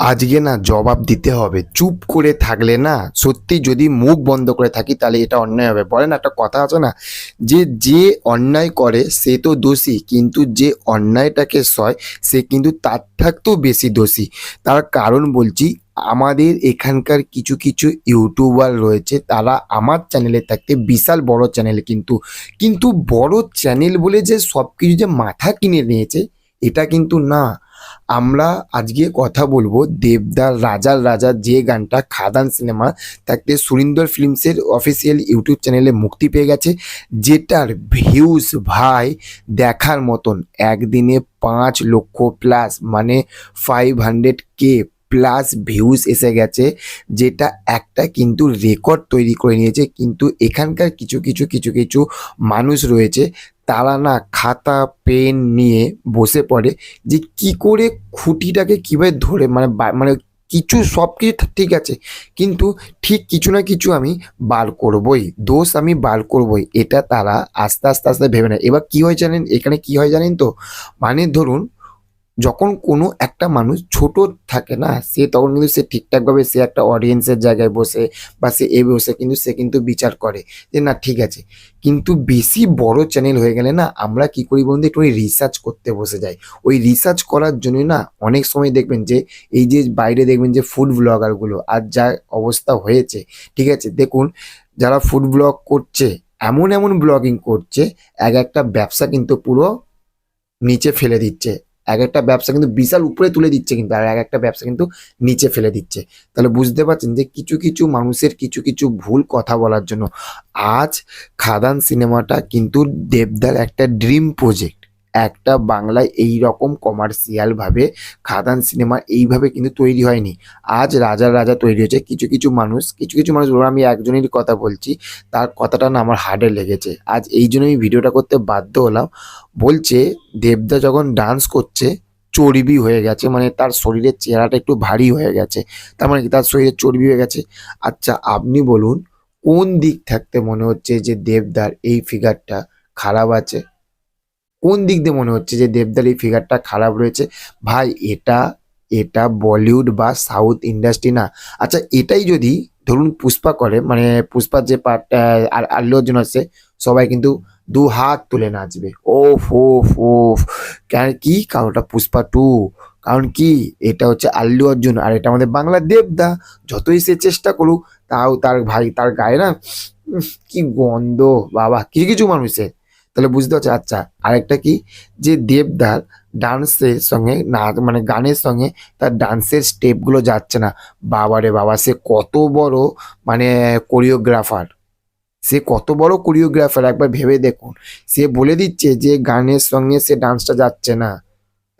আজকে না জবাব দিতে হবে। চুপ করে থাকলে না সত্যি যদি মুখ বন্ধ করে থাকি তাহলে এটা অন্যায় হবে। বলেন একটা কথা আছে না, যে যে অন্যায় করে সে তো দোষী, কিন্তু যে অন্যায়টাকে সয় সে কিন্তু তার থাকতেও বেশি দোষী। তার কারণ বলছি, আমাদের এখানকার কিছু কিছু ইউটিউবার রয়েছে, তারা আমার চ্যানেলে থাকতে বিশাল বড় চ্যানেল কিন্তু কিন্তু বড় চ্যানেল বলে যে সব কিছু যে মাথা কিনে নিয়েছে, এটা কিন্তু না। আমরা আজকে কথা বলব দেবদার, রাজার রাজা যে গানটা খাদান সিনেমা থাকতে সুরিন্দর ফিল্মসের অফিসিয়াল ইউটিউব চ্যানেলে মুক্তি পেয়ে গেছে, যেটার ভিউজ ভাই দেখার মতন একদিনে পাঁচ লক্ষ প্লাস মানে five hundred K plus views এসে গেছে, যেটা একটা কিন্তু রেকর্ড তৈরি করে নিয়েছে, কিন্তু এখানকার কিছু কিছু কিছু কিছু মানুষ রয়েছে তারা না খাতা, পেন নিয়ে বসে পড়ে যে কি করে খুঁটিটাকে কীভাবে ধরে মানে মানে কিছু সব কিছু ঠিক আছে, কিন্তু ঠিক কিছু না কিছু আমি বার করবই, দোষ আমি বার করবই, এটা তারা আস্তে আস্তে আস্তে ভেবে নেয়। এবার কী হয় জানেন? এখানে কি হয় জানেন তো? মানে ধরুন যখন কোনো একটা মানুষ ছোট থাকে না, সে তখন কিন্তু সে ঠিকঠাকভাবে সে একটা অডিয়েন্সের জায়গায় বসে বা সে এ বসে কিন্তু সে কিন্তু বিচার করে যে না, ঠিক আছে। কিন্তু বেশি বড় চ্যানেল হয়ে গেলে না, আমরা কি করি বন্ধু? একটু রিসার্চ করতে বসে যাই। ওই রিসার্চ করার জন্যই না অনেক সময় দেখবেন যে, এই যে বাইরে দেখবেন যে ফুড ব্লগারগুলো আর যা অবস্থা হয়েছে, ঠিক আছে? দেখুন, যারা ফুড ব্লগ করছে, এমন এমন ব্লগিং করছে, এক একটা ব্যবসা কিন্তু পুরো নিচে ফেলে দিচ্ছে। এক একটা ব্যবসা কিন্তু বিশাল উপরে তুলে দিচ্ছে কিন্তু, আর এক একটা ব্যবসা কিন্তু নিচে ফেলে দিচ্ছে। তাহলে বুঝতে পারছেন যে কিছু কিছু মানুষের কিছু কিছু ভুল কথা বলার জন্য আজ খাদান সিনেমাটা কিন্তু দেবদার একটা ড্রিম প্রজেক্ট একটা বাংলায় এই রকম কমার্শিয়াল ভাবে খাদান সিনেমা এইভাবে কিন্তু তৈরি হয়নি। আজ রাজার রাজা তৈরি হয়েছে। কিছু কিছু মানুষ কিছু কিছু মানুষ বলব, আমি একজনেরই কথা বলছি তার কথাটা না আমার হার্টে লেগেছে। আজ এই জন্য আমি ভিডিওটা করতে বাধ্য হলাম। বলছে দেবদা যখন ডান্স করছে চর্বি হয়ে গেছে মানে তার শরীরের চেহারাটা একটু ভারী হয়ে গেছে। তার মানে কি? তার শরীরে চর্বি হয়ে গেছে। আচ্ছা আপনি বলুন কোন দিক থাকতে মনে হচ্ছে যে দেবদার এই ফিগারটা খারাপ আছে? কোন দিক দিয়ে মনে হচ্ছে যে দেবদার এই ফিগারটা খারাপ রয়েছে? ভাই, এটা এটা বলিউড বা সাউথ ইন্ডাস্ট্রি না। আচ্ছা এটাই যদি ধরুন পুষ্পা করে মানে পুষ্পার যে পার্ট আর আল্লু অর্জুন আছে, সবাই কিন্তু দু হাত তুলে নাচবে। ও ওফ ওফ। কেন, কি? কারণ ওটা পুষ্পা টু। কারণ কি? এটা হচ্ছে আল্লু অর্জুন আর এটা আমাদের বাংলার দেবদা। যতই সে চেষ্টা করুক, তাও তার ভাই, তার গায়ে না কি গন্ধ। বাবা কিছু কিছু মানুষের। তাহলে বুঝতে পারছি আচ্ছা আরেকটা কি? যে দেবদার ডান্সের সঙ্গে না মানে গানের সঙ্গে তার ডান্সের স্টেপগুলো যাচ্ছে না। বাবারে বাবা, সে কত বড় মানে কোরিওগ্রাফার সে কত বড় কোরিওগ্রাফার একবার ভেবে দেখুন। সে বলে দিচ্ছে যে গানের সঙ্গে সে ডান্সটা যাচ্ছে না।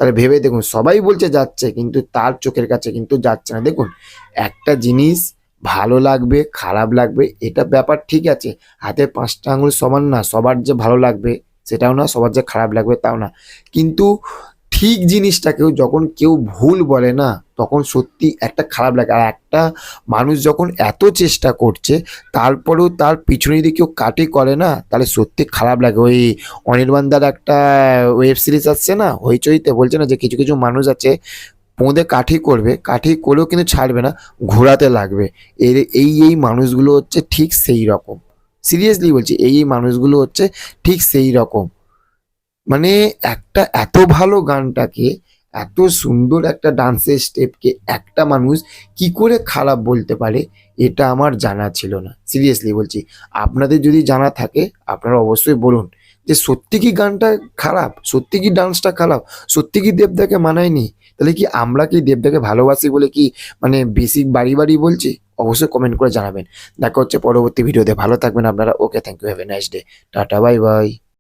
তাহলে ভেবে দেখুন, সবাই বলছে যাচ্ছে, কিন্তু তার চোখের কাছে কিন্তু যাচ্ছে না। দেখুন, একটা জিনিস ভালো লাগবে, খারাপ লাগবে, এটা ব্যাপার ঠিক আছে। হাতে পাঁচটা আঙুল সমান না, সবার যে ভালো লাগবে সেটাও না, সবার যে খারাপ লাগবে তাও না। কিন্তু ঠিক জিনিসটাকেও যখন কেউ ভুল বলে না, তখন সত্যি একটা খারাপ লাগে। আর একটা মানুষ যখন এত চেষ্টা করছে, তারপরেও তার পিছনে যদি কেউ কাটি করে না, তাহলে সত্যি খারাপ লাগে। ওই অনির্বাণদার একটা ওয়েব সিরিজ আসছে না, হইচইতে বলছে না যে কিছু কিছু মানুষ আছে পোঁদে কাঠি করবে, কাঠি করেও কিন্তু ছাড়বে না, ঘোরাতে লাগবে। এর, এই এই মানুষগুলো হচ্ছে ঠিক সেই রকম। সিরিয়াসলি বলছি, এই এই মানুষগুলো হচ্ছে ঠিক সেই রকম। মানে একটা এত ভালো গানটাকে, এত সুন্দর একটা ডান্সের স্টেপকে একটা মানুষ কি করে খারাপ বলতে পারে, এটা আমার জানা ছিল না। সিরিয়াসলি বলছি, আপনাদের যদি জানা থাকে, আপনারা অবশ্যই বলুন যে সত্যি কি গানটা খারাপ? সত্যি কি ডান্সটা খারাপ? সত্যি কি দেবদাকে মানায়নি? তাহলে কি আমরা কি দেবদাকে ভালোবাসি বলে কি মানে বেসিক বাড়ি বাড়ি বলছি? অবশ্যই কমেন্ট করে জানাবেন। দেখা হচ্ছে পরবর্তী ভিডিওতে ভালো থাকবেন আপনারা। Okay thank you have a nice day tata bye bye